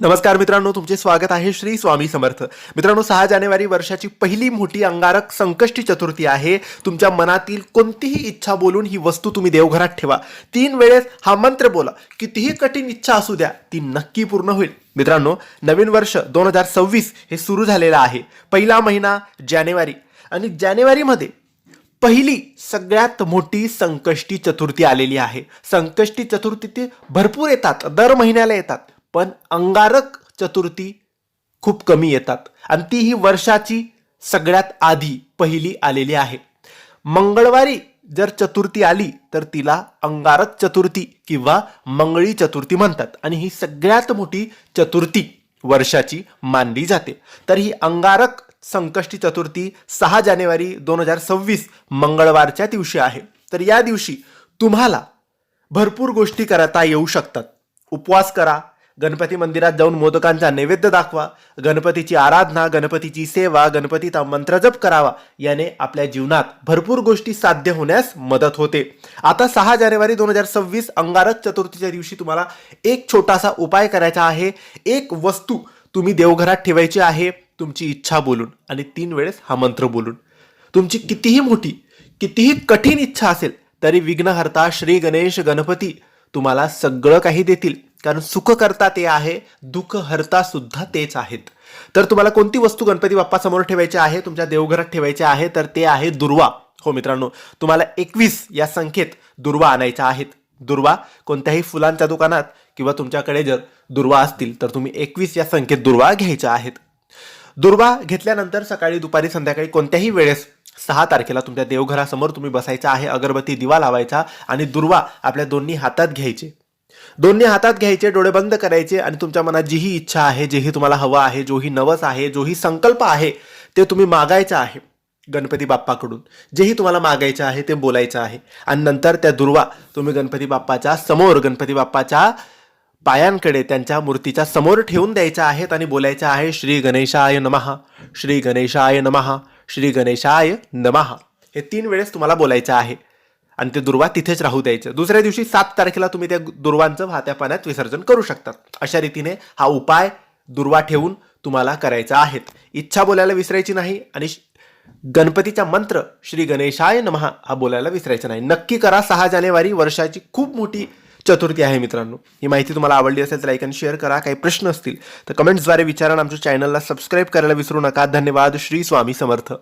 नमस्कार मित्रांनो तुमचे स्वागत आहे श्री स्वामी समर्थ. मित्रांनो सहा जानेवारी वर्षाची पहिली मोठी अंगारक संकष्टी चतुर्थी आहे. तुमच्या मनातील कोणतीही इच्छा बोलून ही वस्तू तुम्ही देवघरात ठेवा. तीन वेळेस हा मंत्र बोला. कितीही कठीण इच्छा असू द्या ती नक्की पूर्ण होईल. मित्रांनो नवीन वर्ष दोन हजार सव्वीस हे सुरू झालेलं आहे. पहिला महिना जानेवारी. आणि जानेवारीमध्ये पहिली सगळ्यात मोठी संकष्टी चतुर्थी आलेली आहे. संकष्टी चतुर्थी ते भरपूर येतात दर महिन्याला येतात. पण अंगारक चतुर्थी खूप कमी येतात. आणि ती ही वर्षाची सगळ्यात आधी पहिली आलेली आहे. मंगळवारी जर चतुर्थी आली तर तिला अंगारक चतुर्थी किंवा मंगळी चतुर्थी म्हणतात. आणि ही सगळ्यात मोठी चतुर्थी वर्षाची मानली जाते. तर ही अंगारक संकष्टी चतुर्थी सहा जानेवारी दोन हजार सव्वीस मंगळवारच्या दिवशी आहे. तर या दिवशी तुम्हाला भरपूर गोष्टी करता येऊ शकतात. उपवास करा गणपती मंदिरात जाऊन मोदकांचा नैवेद्य दाखवा गणपतीची आराधना गणपतीची सेवा गणपतीचा मंत्रजप करावा याने आपल्या जीवनात भरपूर गोष्टी साध्य होण्यास मदत होते. आता सहा जानेवारी दोन हजार सव्वीस अंगारक चतुर्थीच्या दिवशी तुम्हाला एक छोटासा उपाय करायचा आहे. एक वस्तू तुम्ही देवघरात ठेवायची आहे तुमची इच्छा बोलून आणि तीन वेळेस हा मंत्र बोलून. तुमची कितीही मोठी कितीही कठीण इच्छा असेल तरी विघ्नहर्ता श्री गणेश गणपती तुम्हाला सगळं काही देतील. कारण सुख करता ते आहे दुःख हरता सुद्धा तेच आहेत. तर तुम्हाला कोणती वस्तू गणपती बाप्पासमोर ठेवायची आहे तुमच्या देवघरात ठेवायची आहे तर ते आहे दुर्वा. हो मित्रांनो तुम्हाला एकवीस या संख्येत दुर्वा आणायच्या आहेत. दुर्वा कोणत्याही फुलांच्या दुकानात किंवा तुमच्याकडे जर दुर्वा असतील तर तुम्ही एकवीस या संख्येत दुर्वा घ्यायच्या आहेत. दुर्वा घेतल्यानंतर सकाळी दुपारी संध्याकाळी कोणत्याही वेळेस सहा तारखेला तुमच्या देवघरासमोर तुम्ही बसायचा आहे अगरबत्ती दिवा लावायचा आणि दुर्वा आपल्या दोन्ही हातात घ्यायचे. दोन्ही हातात घ्यायचे डोळे बंद करायचे आणि तुमच्या मनात जीही इच्छा आहे जेही तुम्हाला हवं आहे जोही नवस आहे जोही संकल्प आहे ते तुम्ही मागायचं आहे गणपती बाप्पाकडून. जेही तुम्हाला मागायचं आहे ते बोलायचं आहे. आणि नंतर त्या दुर्वा तुम्ही गणपती बाप्पाच्या समोर गणपती बाप्पाच्या पायांकडे त्यांच्या मूर्तीच्या समोर ठेवून द्यायच्या आहेत आणि बोलायचं आहे श्री गणेशाय नमहा श्री गणेशाय नमहा श्री गणेशाय नमहा हे तीन वेळेस तुम्हाला बोलायचं आहे. आणि ते दुर्वा तिथेच राहू द्यायचं. दुसऱ्या दिवशी सात तारखेला तुम्ही त्या दुर्वांचं वाहत्या पाण्यात विसर्जन करू शकतात. अशा रीतीने हा उपाय दुर्वा ठेवून तुम्हाला करायचा आहे. इच्छा बोलायला विसरायची नाही आणि श- गणपतीचा मंत्र श्री गणेशाय नमहा हा बोलायला विसरायचा नाही. नक्की करा. सहा जानेवारी वर्षाची खूप मोठी चतुर्थी आहे मित्रांनो. ही माहिती तुम्हाला आवडली असेल तर लाईक आणि शेअर करा. काही प्रश्न असतील तर कमेंट्सद्वारे विचारा आमच्या चॅनलला सबस्क्राईब करायला विसरू नका. धन्यवाद. श्री स्वामी समर्थ.